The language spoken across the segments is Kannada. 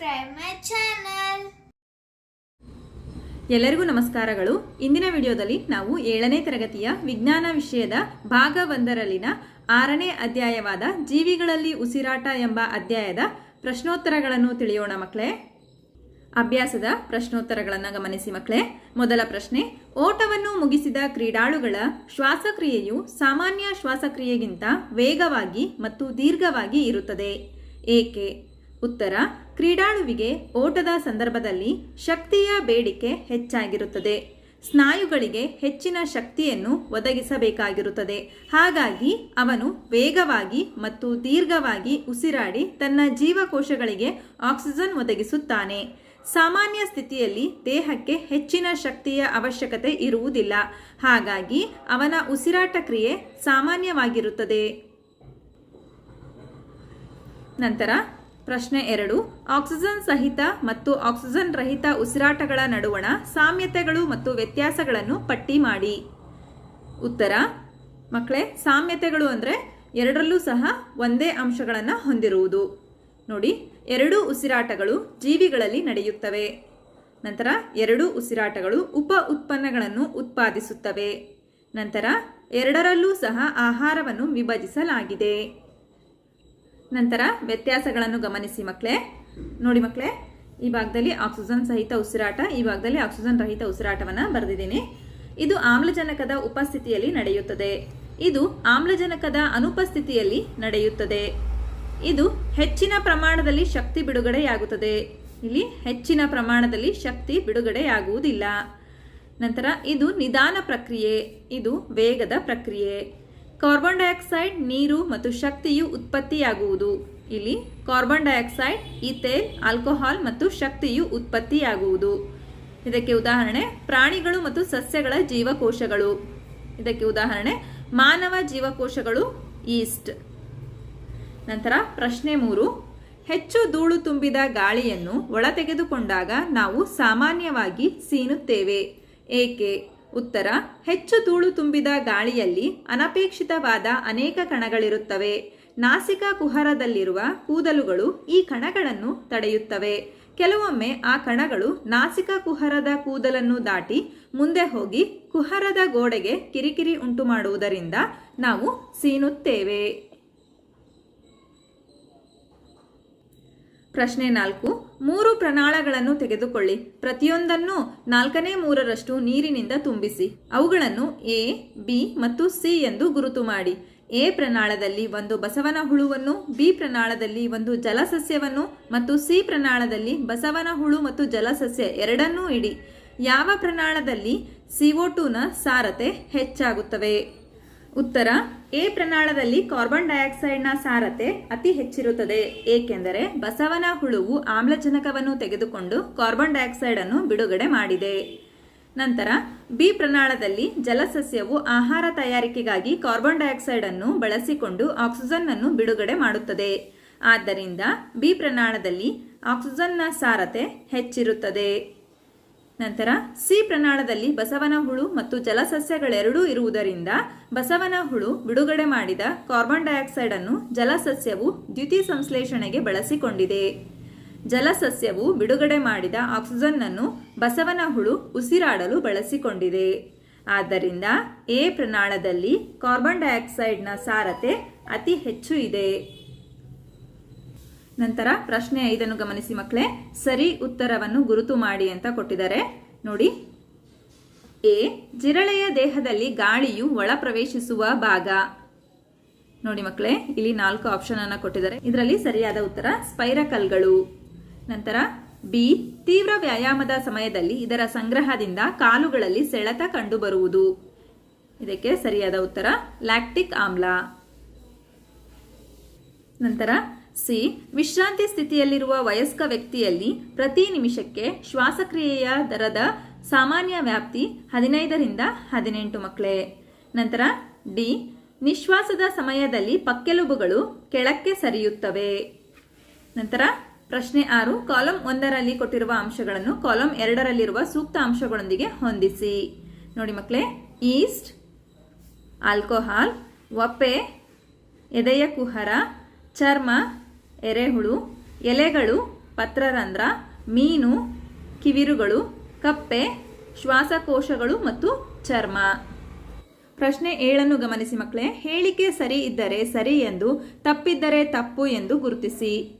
subscribe ಮೈ. ಎಲ್ಲರಿಗೂ ನಮಸ್ಕಾರಗಳು. ಇಂದಿನ ವಿಡಿಯೋದಲ್ಲಿ ನಾವು ಏಳನೇ ತರಗತಿಯ ವಿಜ್ಞಾನ ವಿಷಯದ ಭಾಗ ಒಂದರಲ್ಲಿನ ಆರನೇ ಅಧ್ಯಾಯವಾದ ಜೀವಿಗಳಲ್ಲಿ ಉಸಿರಾಟ ಎಂಬ ಅಧ್ಯಾಯದ ಪ್ರಶ್ನೋತ್ತರಗಳನ್ನು ತಿಳಿಯೋಣ ಮಕ್ಕಳೇ. ಅಭ್ಯಾಸದ ಪ್ರಶ್ನೋತ್ತರಗಳನ್ನು ಗಮನಿಸಿ ಮಕ್ಕಳೇ. ಮೊದಲ ಪ್ರಶ್ನೆ, ಓಟವನ್ನು ಮುಗಿಸಿದ ಕ್ರೀಡಾಳುಗಳ ಶ್ವಾಸಕ್ರಿಯೆಯು ಸಾಮಾನ್ಯ ಶ್ವಾಸಕ್ರಿಯೆಗಿಂತ ವೇಗವಾಗಿ ಮತ್ತು ದೀರ್ಘವಾಗಿ ಇರುತ್ತದೆ. ಏಕೆ? ಉತ್ತರ, ಕ್ರೀಡಾಳುವಿಗೆ ಓಟದ ಸಂದರ್ಭದಲ್ಲಿ ಶಕ್ತಿಯ ಬೇಡಿಕೆ ಹೆಚ್ಚಾಗಿರುತ್ತದೆ. ಸ್ನಾಯುಗಳಿಗೆ ಹೆಚ್ಚಿನ ಶಕ್ತಿಯನ್ನು ಒದಗಿಸಬೇಕಾಗಿರುತ್ತದೆ. ಹಾಗಾಗಿ ಅವನು ವೇಗವಾಗಿ ಮತ್ತು ದೀರ್ಘವಾಗಿ ಉಸಿರಾಡಿ ತನ್ನ ಜೀವಕೋಶಗಳಿಗೆ ಆಕ್ಸಿಜನ್ ಒದಗಿಸುತ್ತಾನೆ. ಸಾಮಾನ್ಯ ಸ್ಥಿತಿಯಲ್ಲಿ ದೇಹಕ್ಕೆ ಹೆಚ್ಚಿನ ಶಕ್ತಿಯ ಅವಶ್ಯಕತೆ ಇರುವುದಿಲ್ಲ. ಹಾಗಾಗಿ ಅವನ ಉಸಿರಾಟ ಕ್ರಿಯೆ ಸಾಮಾನ್ಯವಾಗಿರುತ್ತದೆ. ನಂತರ ಪ್ರಶ್ನೆ ಎರಡು, ಆಕ್ಸಿಜನ್ ಸಹಿತ ಮತ್ತು ಆಕ್ಸಿಜನ್ ರಹಿತ ಉಸಿರಾಟಗಳ ನಡುವಣ ಸಾಮ್ಯತೆಗಳು ಮತ್ತು ವ್ಯತ್ಯಾಸಗಳನ್ನು ಪಟ್ಟಿ ಮಾಡಿ. ಉತ್ತರ, ಮಕ್ಕಳೇ, ಸಾಮ್ಯತೆಗಳು ಅಂದರೆ ಎರಡರಲ್ಲೂ ಸಹ ಒಂದೇ ಅಂಶಗಳನ್ನು ಹೊಂದಿರುವುದು. ನೋಡಿ, ಎರಡೂ ಉಸಿರಾಟಗಳು ಜೀವಿಗಳಲ್ಲಿ ನಡೆಯುತ್ತವೆ. ನಂತರ ಎರಡೂ ಉಸಿರಾಟಗಳು ಉಪ ಉತ್ಪನ್ನಗಳನ್ನು ಉತ್ಪಾದಿಸುತ್ತವೆ. ನಂತರ ಎರಡರಲ್ಲೂ ಸಹ ಆಹಾರವನ್ನು ವಿಭಜಿಸಲಾಗಿದೆ. ನಂತರ ವ್ಯತ್ಯಾಸಗಳನ್ನು ಗಮನಿಸಿ ಮಕ್ಕಳೇ. ನೋಡಿ ಮಕ್ಕಳೇ, ಈ ಭಾಗದಲ್ಲಿ ಆಕ್ಸಿಜನ್ ಸಹಿತ ಉಸಿರಾಟ, ಈ ಭಾಗದಲ್ಲಿ ಆಕ್ಸಿಜನ್ ರಹಿತ ಉಸಿರಾಟವನ್ನು ಬರೆದಿದ್ದೀನಿ. ಇದು ಆಮ್ಲಜನಕದ ಉಪಸ್ಥಿತಿಯಲ್ಲಿ ನಡೆಯುತ್ತದೆ. ಇದು ಆಮ್ಲಜನಕದ ಅನುಪಸ್ಥಿತಿಯಲ್ಲಿ ನಡೆಯುತ್ತದೆ. ಇದು ಹೆಚ್ಚಿನ ಪ್ರಮಾಣದಲ್ಲಿ ಶಕ್ತಿ ಬಿಡುಗಡೆಯಾಗುತ್ತದೆ. ಇಲ್ಲಿ ಹೆಚ್ಚಿನ ಪ್ರಮಾಣದಲ್ಲಿ ಶಕ್ತಿ ಬಿಡುಗಡೆಯಾಗುವುದಿಲ್ಲ. ನಂತರ ಇದು ನಿಧಾನ ಪ್ರಕ್ರಿಯೆ, ಇದು ವೇಗದ ಪ್ರಕ್ರಿಯೆ. ಕಾರ್ಬನ್ ಡೈಆಕ್ಸೈಡ್ ನೀರು ಮತ್ತು ಶಕ್ತಿಯು ಉತ್ಪತ್ತಿಯಾಗುವುದು. ಇಲ್ಲಿ ಕಾರ್ಬನ್ ಡೈಆಕ್ಸೈಡ್ ಈಥೇಲ್ ಆಲ್ಕೋಹಾಲ್ ಮತ್ತು ಶಕ್ತಿಯು ಉತ್ಪತ್ತಿಯಾಗುವುದು. ಇದಕ್ಕೆ ಉದಾಹರಣೆ, ಪ್ರಾಣಿಗಳು ಮತ್ತು ಸಸ್ಯಗಳ ಜೀವಕೋಶಗಳು. ಇದಕ್ಕೆ ಉದಾಹರಣೆ, ಮಾನವ ಜೀವಕೋಶಗಳು ಈಸ್ಟ್ ನಂತರ ಪ್ರಶ್ನೆ ಮೂರು, ಹೆಚ್ಚು ಧೂಳು ತುಂಬಿದ ಗಾಳಿಯನ್ನು ಒಳ ತೆಗೆದುಕೊಂಡಾಗ ನಾವು ಸಾಮಾನ್ಯವಾಗಿ ಸೀನುತ್ತೇವೆ. ಏಕೆ? ಉತ್ತರ, ಹೆಚ್ಚು ಧೂಳು ತುಂಬಿದ ಗಾಳಿಯಲ್ಲಿ ಅನಪೇಕ್ಷಿತವಾದ ಅನೇಕ ಕಣಗಳಿರುತ್ತವೆ. ನಾಸಿಕ ಕುಹರದಲ್ಲಿರುವ ಕೂದಲುಗಳು ಈ ಕಣಗಳನ್ನು ತಡೆಯುತ್ತವೆ. ಕೆಲವೊಮ್ಮೆ ಆ ಕಣಗಳು ನಾಸಿಕ ಕುಹರದ ಕೂದಲನ್ನು ದಾಟಿ ಮುಂದೆ ಹೋಗಿ ಕುಹರದ ಗೋಡೆಗೆ ಕಿರಿಕಿರಿ ಉಂಟು ಮಾಡುವುದರಿಂದ ನಾವು ಸೀನುತ್ತೇವೆ. ಪ್ರಶ್ನೆ ನಾಲ್ಕು ಮೂರು ಪ್ರಣಾಳಗಳನ್ನು ತೆಗೆದುಕೊಳ್ಳಿ. ಪ್ರತಿಯೊಂದನ್ನು ನಾಲ್ಕನೇ ಮೂರರಷ್ಟು ನೀರಿನಿಂದ ತುಂಬಿಸಿ. ಅವುಗಳನ್ನು ಎ, ಬಿ ಮತ್ತು ಸಿ ಎಂದು ಗುರುತು ಮಾಡಿ. ಎ ಪ್ರಣಾಳದಲ್ಲಿ ಒಂದು ಬಸವನ ಹುಳುವನ್ನು, ಬಿ ಪ್ರಣಾಳದಲ್ಲಿ ಒಂದು ಜಲಸಸ್ಯವನ್ನು ಮತ್ತು ಸಿ ಪ್ರಣಾಳದಲ್ಲಿ ಬಸವನ ಹುಳು ಮತ್ತು ಜಲಸಸ್ಯ ಎರಡನ್ನೂ ಇಡಿ. ಯಾವ ಪ್ರಣಾಳದಲ್ಲಿ ಸಿಒ ಟೂನ ಸಾರತೆ ಹೆಚ್ಚಾಗುತ್ತವೆ? ಉತ್ತರ, ಎ ಪ್ರಣಾಳದಲ್ಲಿ ಕಾರ್ಬನ್ ಡೈಆಕ್ಸೈಡ್ನ ಸಾರತೆ ಅತಿ ಹೆಚ್ಚಿರುತ್ತದೆ. ಏಕೆಂದರೆ ಬಸವನ ಹುಳುವು ಆಮ್ಲಜನಕವನ್ನು ತೆಗೆದುಕೊಂಡು ಕಾರ್ಬನ್ ಡೈಆಕ್ಸೈಡ್ ಅನ್ನು ಬಿಡುಗಡೆ ಮಾಡಿದೆ. ನಂತರ, ಬಿ ಪ್ರಣಾಳದಲ್ಲಿ ಜಲಸಸ್ಯವು ಆಹಾರ ತಯಾರಿಕೆಗಾಗಿ ಕಾರ್ಬನ್ ಡೈಆಕ್ಸೈಡ್ ಅನ್ನು ಬಳಸಿಕೊಂಡು ಆಕ್ಸಿಜನ್ ಅನ್ನು ಬಿಡುಗಡೆ ಮಾಡುತ್ತದೆ. ಆದ್ದರಿಂದ ಬಿ ಪ್ರಣಾಳದಲ್ಲಿ ಆಕ್ಸಿಜನ್ನ ಸಾರತೆ ಹೆಚ್ಚಿರುತ್ತದೆ. ನಂತರ ಸಿ ಪ್ರಣಾಳದಲ್ಲಿ ಬಸವನ ಹುಳು ಮತ್ತು ಜಲಸಸ್ಯಗಳೆರಡೂ ಇರುವುದರಿಂದ ಬಸವನ ಹುಳು ಬಿಡುಗಡೆ ಮಾಡಿದ ಕಾರ್ಬನ್ ಡೈಆಕ್ಸೈಡ್ ಅನ್ನು ಜಲಸಸ್ಯವು ದ್ಯುತಿ ಸಂಶ್ಲೇಷಣೆಗೆ ಬಳಸಿಕೊಂಡಿದೆ. ಜಲಸಸ್ಯವು ಬಿಡುಗಡೆ ಮಾಡಿದ ಆಕ್ಸಿಜನ್ ಅನ್ನು ಬಸವನ ಹುಳು ಉಸಿರಾಡಲು ಬಳಸಿಕೊಂಡಿದೆ. ಆದ್ದರಿಂದ ಎ ಪ್ರಣಾಳದಲ್ಲಿ ಕಾರ್ಬನ್ ಡೈಆಕ್ಸೈಡ್ನ ಸಾರತೆ ಅತಿ ಹೆಚ್ಚು ಇದೆ. ನಂತರ ಪ್ರಶ್ನೆ ಐದನ್ನು ಗಮನಿಸಿ ಮಕ್ಕಳೇ. ಸರಿ ಉತ್ತರವನ್ನು ಗುರುತು ಮಾಡಿ ಅಂತ ಕೊಟ್ಟಿದ್ದಾರೆ. ನೋಡಿ. ಎ. ಜಿರಳೆಯ ದೇಹದಲ್ಲಿ ಗಾಳಿಯು ಒಳ ಪ್ರವೇಶಿಸುವ ಭಾಗ. ನೋಡಿ ಮಕ್ಕಳೇ, ಇಲ್ಲಿ ನಾಲ್ಕು ಆಪ್ಷನ್ ಅನ್ನ ಕೊಟ್ಟಿದ್ದಾರೆ. ಇದರಲ್ಲಿ ಸರಿಯಾದ ಉತ್ತರ ಸ್ಪೈರಕಲ್ಗಳು. ನಂತರ ಬಿ. ತೀವ್ರ ವ್ಯಾಯಾಮದ ಸಮಯದಲ್ಲಿ ಇದರ ಸಂಗ್ರಹದಿಂದ ಕಾಲುಗಳಲ್ಲಿ ಸೆಳೆತ ಕಂಡುಬರುವುದು. ಇದಕ್ಕೆ ಸರಿಯಾದ ಉತ್ತರ ಲ್ಯಾಕ್ಟಿಕ್ ಆಮ್ಲ. ನಂತರ ಸಿ. ವಿಶ್ರಾಂತಿ ಸ್ಥಿತಿಯಲ್ಲಿರುವ ವಯಸ್ಕ ವ್ಯಕ್ತಿಯಲ್ಲಿ ಪ್ರತಿ ನಿಮಿಷಕ್ಕೆ ಶ್ವಾಸಕ್ರಿಯೆಯ ದರದ ಸಾಮಾನ್ಯ ವ್ಯಾಪ್ತಿ ಹದಿನೈದರಿಂದ ಹದಿನೆಂಟು ಮಕ್ಕಳೇ. ನಂತರ ಡಿ. ನಿಶ್ವಾಸದ ಸಮಯದಲ್ಲಿ ಪಕ್ಕೆಲುಬುಗಳು ಕೆಳಕ್ಕೆ ಸರಿಯುತ್ತವೆ. ನಂತರ ಪ್ರಶ್ನೆ ಆರು. ಕಾಲಂ ಒಂದರಲ್ಲಿ ಕೊಟ್ಟಿರುವ ಅಂಶಗಳನ್ನು ಕಾಲಂ ಎರಡರಲ್ಲಿರುವ ಸೂಕ್ತ ಅಂಶಗಳೊಂದಿಗೆ ಹೊಂದಿಸಿ. ನೋಡಿ ಮಕ್ಕಳೇ, ಈಸ್ಟ್, ಆಲ್ಕೋಹಾಲ್, ಒಪ್ಪೆ ಎದೆಯ ಕುಹರ ಚರ್ಮ ಎರೆಹುಳು, ಎಲೆಗಳು, ಪತ್ರರಂಧ್ರ, ಮೀನು, ಕಿವಿರುಗಳು, ಕಪ್ಪೆ, ಶ್ವಾಸಕೋಶಗಳು ಮತ್ತು ಚರ್ಮ. ಪ್ರಶ್ನೆ ಏಳನ್ನು ಗಮನಿಸಿ ಮಕ್ಕಳೇ, ಹೇಳಿಕೆ ಸರಿ ಇದ್ದರೆ ಸರಿ ಎಂದು, ತಪ್ಪಿದ್ದರೆ ತಪ್ಪು ಎಂದು ಗುರುತಿಸಿ.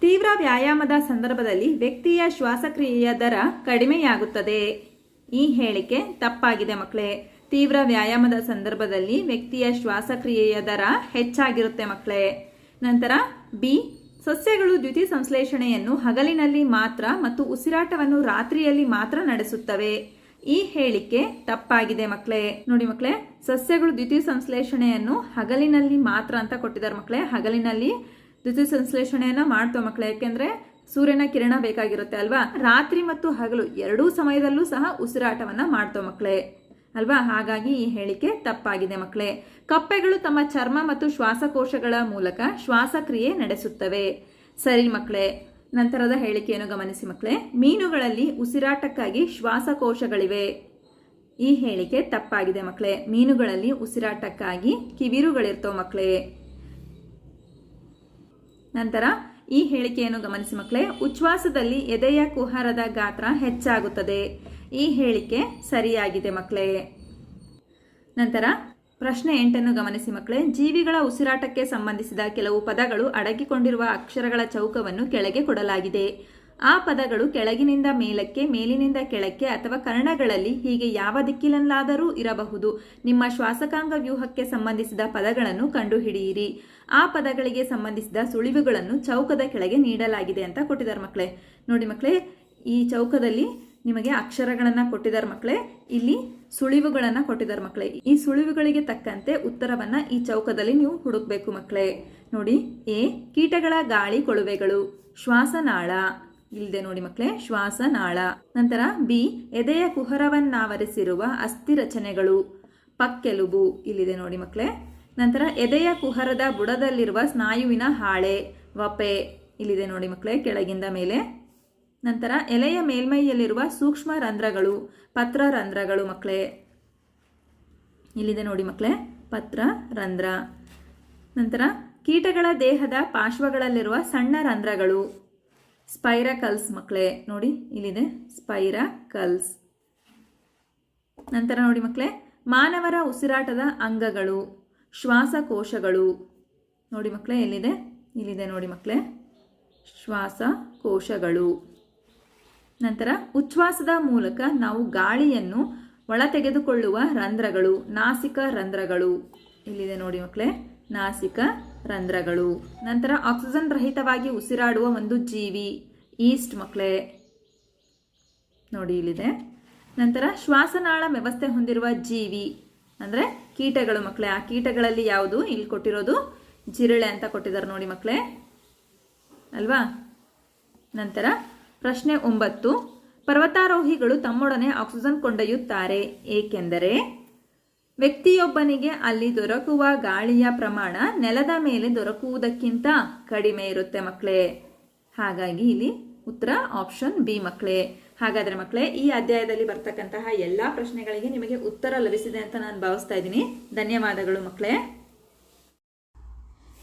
ತೀವ್ರ ವ್ಯಾಯಾಮದ ಸಂದರ್ಭದಲ್ಲಿ ವ್ಯಕ್ತಿಯ ಶ್ವಾಸಕ್ರಿಯೆಯ ದರ ಕಡಿಮೆಯಾಗುತ್ತದೆ. ಈ ಹೇಳಿಕೆ ತಪ್ಪಾಗಿದೆ ಮಕ್ಕಳೇ. ತೀವ್ರ ವ್ಯಾಯಾಮದ ಸಂದರ್ಭದಲ್ಲಿ ವ್ಯಕ್ತಿಯ ಶ್ವಾಸಕ್ರಿಯೆಯ ದರ ಹೆಚ್ಚಾಗಿರುತ್ತೆ ಮಕ್ಕಳೇ. ನಂತರ ಬಿ, ಸಸ್ಯಗಳು ದ್ಯುತಿ ಸಂಶ್ಲೇಷಣೆಯನ್ನು ಹಗಲಿನಲ್ಲಿ ಮಾತ್ರ ಮತ್ತು ಉಸಿರಾಟವನ್ನು ರಾತ್ರಿಯಲ್ಲಿ ಮಾತ್ರ ನಡೆಸುತ್ತವೆ. ಈ ಹೇಳಿಕೆ ತಪ್ಪಾಗಿದೆ ಮಕ್ಕಳೇ ನೋಡಿ ಮಕ್ಕಳೇ ಸಸ್ಯಗಳು ದ್ಯುತಿ ಸಂಶ್ಲೇಷಣೆಯನ್ನು ಹಗಲಿನಲ್ಲಿ ಮಾತ್ರ ಅಂತ ಕೊಟ್ಟಿದ್ದಾರೆ ಮಕ್ಕಳೇ ಹಗಲಿನಲ್ಲಿ ದ್ಯುತಿ ಸಂಶ್ಲೇಷಣೆಯನ್ನ ಮಾಡ್ತವೆ ಮಕ್ಕಳೇ ಯಾಕೆಂದ್ರೆ ಸೂರ್ಯನ ಕಿರಣ ಬೇಕಾಗಿರುತ್ತೆ ಅಲ್ವಾ? ರಾತ್ರಿ ಮತ್ತು ಹಗಲು ಎರಡೂ ಸಮಯದಲ್ಲೂ ಸಹ ಉಸಿರಾಟವನ್ನ ಮಾಡ್ತವೆ ಮಕ್ಕಳೇ ಅಲ್ವಾ? ಹಾಗಾಗಿ ಈ ಹೇಳಿಕೆ ತಪ್ಪಾಗಿದೆ ಮಕ್ಕಳೇ. ಕಪ್ಪೆಗಳು ತಮ್ಮ ಚರ್ಮ ಮತ್ತು ಶ್ವಾಸಕೋಶಗಳ ಮೂಲಕ ಶ್ವಾಸಕ್ರಿಯೆ ನಡೆಸುತ್ತವೆ. ಸರಿ ಮಕ್ಕಳೇ, ನಂತರದ ಹೇಳಿಕೆಯನ್ನು ಗಮನಿಸಿ ಮಕ್ಕಳೇ. ಮೀನುಗಳಲ್ಲಿ ಉಸಿರಾಟಕ್ಕಾಗಿ ಶ್ವಾಸಕೋಶಗಳಿವೆ. ಈ ಹೇಳಿಕೆ ತಪ್ಪಾಗಿದೆ ಮಕ್ಕಳೇ. ಮೀನುಗಳಲ್ಲಿ ಉಸಿರಾಟಕ್ಕಾಗಿ ಕಿವಿರುಗಳಿರ್ತವೆ ಮಕ್ಕಳೇ. ನಂತರ ಈ ಹೇಳಿಕೆಯನ್ನು ಗಮನಿಸಿ ಮಕ್ಕಳೇ. ಉಚ್ಛ್ವಾಸದಲ್ಲಿ ಎದೆಯ ಕುಹರದ ಗಾತ್ರ ಹೆಚ್ಚಾಗುತ್ತದೆ. ಈ ಹೇಳಿಕೆ ಸರಿಯಾಗಿದೆ ಮಕ್ಕಳೇ. ನಂತರ, ಪ್ರಶ್ನೆ ಎಂಟನ್ನು ಗಮನಿಸಿ ಮಕ್ಕಳೇ. ಜೀವಿಗಳ ಉಸಿರಾಟಕ್ಕೆ ಸಂಬಂಧಿಸಿದ ಕೆಲವು ಪದಗಳು ಅಡಗಿಕೊಂಡಿರುವ ಅಕ್ಷರಗಳ ಚೌಕವನ್ನು ಕೆಳಗೆ ಕೊಡಲಾಗಿದೆ. ಆ ಪದಗಳು ಕೆಳಗಿನಿಂದ ಮೇಲಕ್ಕೆ, ಮೇಲಿನಿಂದ ಕೆಳಕ್ಕೆ ಅಥವಾ ಕರ್ಣಗಳಲ್ಲಿ ಹೀಗೆ ಯಾವ ದಿಕ್ಕಿನಲ್ಲಾದರೂ ಇರಬಹುದು. ನಿಮ್ಮ ಶ್ವಾಸಕಾಂಗ ವ್ಯೂಹಕ್ಕೆ ಸಂಬಂಧಿಸಿದ ಪದಗಳನ್ನು ಕಂಡುಹಿಡಿಯಿರಿ. ಆ ಪದಗಳಿಗೆ ಸಂಬಂಧಿಸಿದ ಸುಳಿವುಗಳನ್ನು ಚೌಕದ ಕೆಳಗೆ ನೀಡಲಾಗಿದೆ ಅಂತ ಕೊಟ್ಟಿದ್ದಾರೆ ಮಕ್ಕಳೇ. ನೋಡಿ ಮಕ್ಕಳೇ, ಈ ಚೌಕದಲ್ಲಿ ನಿಮಗೆ ಅಕ್ಷರಗಳನ್ನು ಕೊಟ್ಟಿದ್ದಾರೆ ಮಕ್ಕಳೇ, ಇಲ್ಲಿ ಸುಳಿವುಗಳನ್ನು ಕೊಟ್ಟಿದ್ದಾರೆ ಮಕ್ಕಳೇ. ಈ ಸುಳಿವುಗಳಿಗೆ ತಕ್ಕಂತೆ ಉತ್ತರವನ್ನು ಈ ಚೌಕದಲ್ಲಿ ನೀವು ಹುಡುಕ್ಬೇಕು ಮಕ್ಕಳೇ. ನೋಡಿ, ಎ, ಕೀಟಗಳ ಗಾಳಿ ಕೊಳುವೆಗಳು, ಶ್ವಾಸನಾಳ. ಇಲ್ಲಿದೆ ನೋಡಿ ಮಕ್ಕಳೇ, ಶ್ವಾಸನಾಳ. ನಂತರ ಬಿ, ಎದೆಯ ಕುಹರವನ್ನಾವರಿಸಿರುವ ಅಸ್ಥಿ ರಚನೆಗಳು ಪಕ್ಕೆಲುಬು. ಇಲ್ಲಿದೆ ನೋಡಿ ಮಕ್ಕಳೇ. ನಂತರ ಎದೆಯ ಕುಹರದ ಬುಡದಲ್ಲಿರುವ ಸ್ನಾಯುವಿನ ಹಾಳೆ, ವಪೆ. ಇಲ್ಲಿದೆ ನೋಡಿ ಮಕ್ಕಳೇ, ಕೆಳಗಿಂದ ಮೇಲೆ. ನಂತರ ಎಲೆಯ ಮೇಲ್ಮೈಯಲ್ಲಿರುವ ಸೂಕ್ಷ್ಮ ರಂಧ್ರಗಳು, ಪತ್ರ ರಂಧ್ರಗಳು ಮಕ್ಕಳೇ ಇಲ್ಲಿದೆ ನೋಡಿ ಮಕ್ಕಳೇ ಪತ್ರ ರಂಧ್ರ. ನಂತರ ಕೀಟಗಳ ದೇಹದ ಪಾರ್ಶ್ವಗಳಲ್ಲಿರುವ ಸಣ್ಣ ರಂಧ್ರಗಳು. ಸ್ಪೈರಕಲ್ಸ್ ಮಕ್ಕಳೇ ನೋಡಿ, ಇಲ್ಲಿದೆ ಸ್ಪೈರಕಲ್ಸ್. ನಂತರ ನೋಡಿ ಮಕ್ಕಳೇ ಮಾನವರ ಉಸಿರಾಟದ ಅಂಗಗಳು, ಶ್ವಾಸಕೋಶಗಳು. ನೋಡಿ ಮಕ್ಕಳೇ ಎಲ್ಲಿದೆ? ಇಲ್ಲಿದೆ ನೋಡಿ ಮಕ್ಕಳೇ ಶ್ವಾಸಕೋಶಗಳು. ನಂತರ ಉಚ್ಛ್ವಾಸದ ಮೂಲಕ ನಾವು ಗಾಳಿಯನ್ನು ಒಳ ತೆಗೆದುಕೊಳ್ಳುವ ರಂಧ್ರಗಳು, ನಾಸಿಕ ರಂಧ್ರಗಳು. ಇಲ್ಲಿದೆ ನೋಡಿ ಮಕ್ಕಳೇ, ನಾಸಿಕ ರಂಧ್ರಗಳು. ನಂತರ ಆಕ್ಸಿಜನ್ ರಹಿತವಾಗಿ ಉಸಿರಾಡುವ ಒಂದು ಜೀವಿ, ಈಸ್ಟ್ ಮಕ್ಕಳೇ. ನೋಡಿ ಇಲ್ಲಿದೆ. ನಂತರ ಶ್ವಾಸನಾಳ ವ್ಯವಸ್ಥೆ ಹೊಂದಿರುವ ಜೀವಿ, ಅಂದರೆ ಕೀಟಗಳು ಮಕ್ಕಳೇ. ಆ ಕೀಟಗಳಲ್ಲಿ ಯಾವುದು? ಇಲ್ಲಿ ಕೊಟ್ಟಿರೋದು ಜಿರಳೆ ಅಂತ ಕೊಟ್ಟಿದ್ದಾರೆ ನೋಡಿ ಮಕ್ಕಳೇ. ಅಲ್ವಾ? ನಂತರ ಪ್ರಶ್ನೆ ಒಂಬತ್ತು. ಪರ್ವತಾರೋಹಿಗಳು ತಮ್ಮೊಡನೆ ಆಕ್ಸಿಜನ್ ಕೊಂಡೊಯ್ಯುತ್ತಾರೆ, ಏಕೆಂದರೆ ವ್ಯಕ್ತಿಯೊಬ್ಬನಿಗೆ ಅಲ್ಲಿ ದೊರಕುವ ಗಾಳಿಯ ಪ್ರಮಾಣ ನೆಲದ ಮೇಲೆ ದೊರಕುವುದಕ್ಕಿಂತ ಕಡಿಮೆ ಇರುತ್ತೆ ಮಕ್ಕಳೇ. ಹಾಗಾಗಿ ಇಲ್ಲಿ ಉತ್ತರ ಆಪ್ಷನ್ ಬಿ ಮಕ್ಕಳೇ. ಹಾಗಾದರೆ ಮಕ್ಕಳೇ, ಈ ಅಧ್ಯಾಯದಲ್ಲಿ ಬರ್ತಕ್ಕಂತಹ ಎಲ್ಲ ಪ್ರಶ್ನೆಗಳಿಗೆ ನಿಮಗೆ ಉತ್ತರ ಲಭಿಸಿದೆ ಅಂತ ನಾನು ಭಾವಿಸ್ತಾ ಇದ್ದೀನಿ. ಧನ್ಯವಾದಗಳು ಮಕ್ಕಳೇ.